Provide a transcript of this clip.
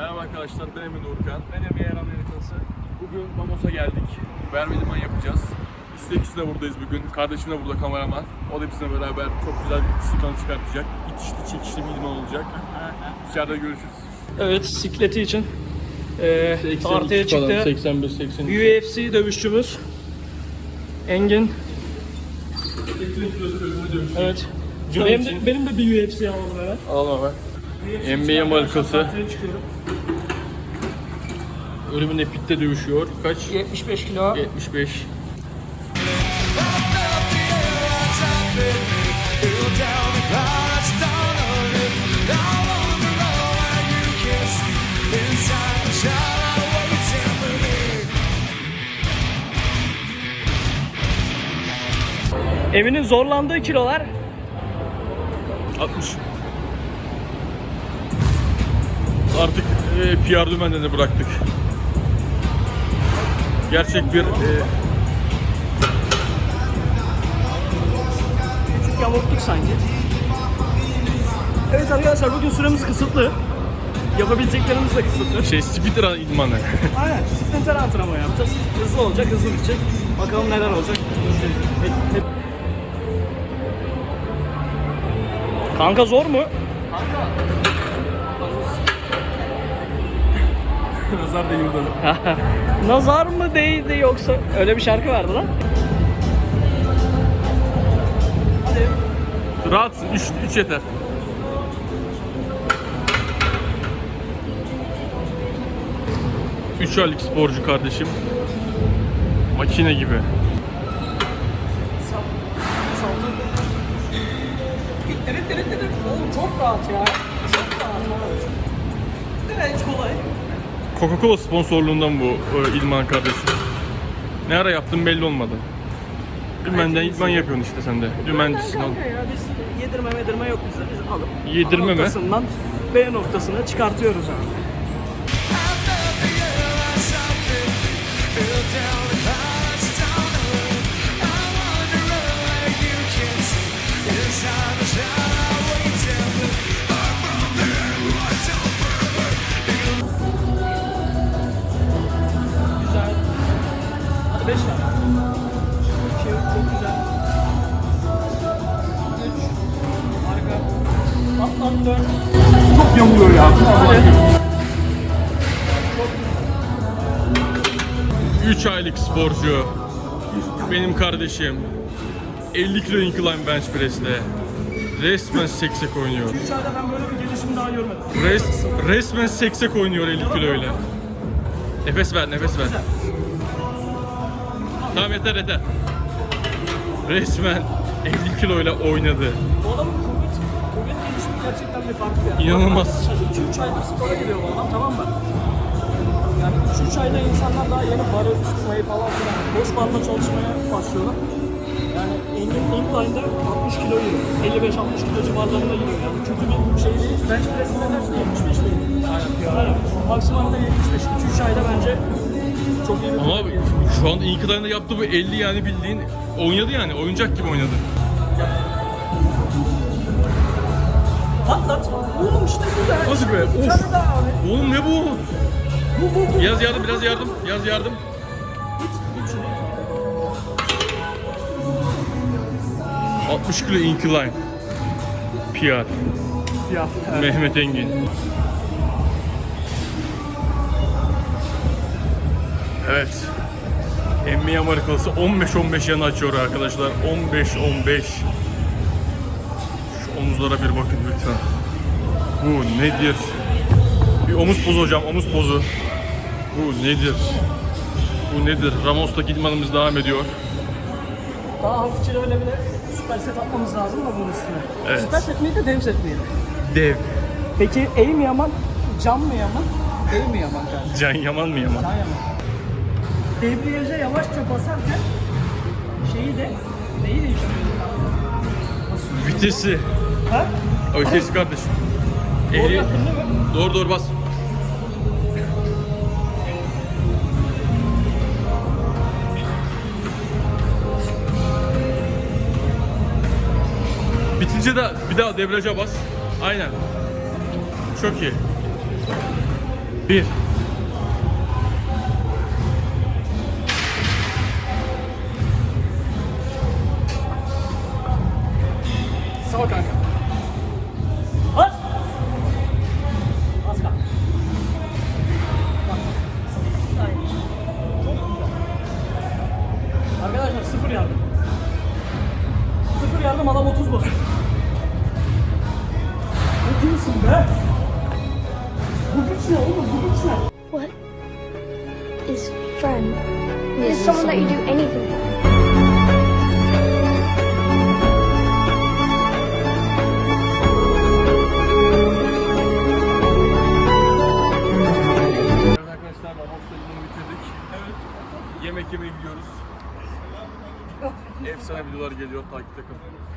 Merhaba arkadaşlar, ben Emin Urkan. Ben Emeğer Amerikası. Bugün Mamos'a geldik. Verme liman yapacağız. Biz de ikisi de buradayız bugün. Kardeşim de burada kameraman. O da bizimle beraber çok güzel bir silikon çıkartacak. İtişli çekişli bir liman olacak. İçeride görüşürüz. Evet, sikleti için e, ortaya çıktı. 81 80. UFC dövüşçümüz Engin. Evet. Benim de, benim de bir UFC alalım evet. Alalım hemen. NBA markası. ortaya çıkıyorum. Ölümün Epit'te dövüşüyor. Kaç? 75 kilo. 75. Emin'in zorlandığı kilolar 60. Artık e, PR dümenden de bıraktık. Gerçek bir e, yamulttuk sanki. Evet arkadaşlar bugün süremiz kısıtlı. Yapabileceklerimiz de kısıtlı. şey speedrun idmanı. Aynen. Sprinter antrenman yapacağız. Hızlı olacak, hızlı bitecek. Bakalım neler olacak. Hep- Kanka zor mu? Nazar değiyor Nazar mı değdi yoksa? Öyle bir şarkı vardı lan. Hadi. Rahatsın 3 3 yeter. Üç aylık sporcu kardeşim. Makine gibi. Oğlum çok rahat ya. Çok rahat. Evet kolay. Coca-Cola sponsorluğundan bu e, idman kardeşim. Ne ara yaptın belli olmadı. Dümenden idman yapıyorsun işte sen de. Dümencisin oğlum. Kanka ya biz yedirme medirme yok bizde. Biz alıp Yedirme mi? noktasından B noktasına çıkartıyoruz abi. Şey çok güzel. 3 Harika. Atlan dön. Çok yamuluyor ya. Hadi. 3 aylık sporcu. Benim kardeşim. 50 kilo incline bench press'te. Resmen seksek oynuyor. 3 ayda ben böyle bir gelişim daha görmedim. Res, resmen seksek oynuyor 50 kiloyla. Nefes ver, nefes ver. Tamam yeter yeter. Resmen 50 kiloyla oynadı. Bu adamın kuvvet, kuvvet gelişimi gerçekten bir farklı yani. İnanılmaz. 2-3 aydır spora gidiyor bu adam tamam mı? Yani 3-3 ayda insanlar daha yeni barı tutmayı falan filan boş barla çalışmaya başlıyorlar. Yani Engin incline'da 60 kilo giriyor. 55-60 kilo civarlarında giriyor yani. Kötü bir şey değil. Bench press'inde kaç? 75 mi? Aynen. Aynen. Maksimalde 75. 2-3 ayda bence çok iyi bir Ama şu an incline'da yaptığı bu 50 yani bildiğin oynadı yani. Oyuncak gibi oynadı. Patlat. Oğlum işte bu da. Hadi be, Bir tane daha abi. Oğlum ne bu? Bu bu bu. Biraz yardım, biraz yardım, biraz yardım. Git şunu. 60 kilo incline. PR. Ya. Mehmet Engin. Evet. NBA Amerikalısı 15-15 yana açıyor arkadaşlar. 15-15. Şu omuzlara bir bakın lütfen. Bu nedir? Bir omuz pozu hocam, omuz pozu. Bu nedir? Bu nedir? Ramos'taki idmanımız devam ediyor. Daha hafifçe öyle bir de süper set atmamız lazım da bunun üstüne. Evet. Süper set miydi, dev set miydi? Dev. Peki eğ mi yaman, cam mı yaman, eğ mi yaman? Can Yaman mı Yaman? Can yaman. Debriyaja yavaşça basarken şeyi de, neyi? Nasıl? Vitesi. Ha? O vitesi kardeşim. Doğru yaptın değil mi? Doğru doğru bas. Bitince de bir daha debriyaja bas. Aynen. Çok iyi. Bir. Ol kanka. Arkadaşlar sıfır yardım. Sıfır yardım adam 30 basıyor. Ne diyorsun be? Bu güç ne oğlum bu güç ne? What is friend? Is someone that you do anything for. Gidiyoruz. Efsane videolar geliyor takipte kalın.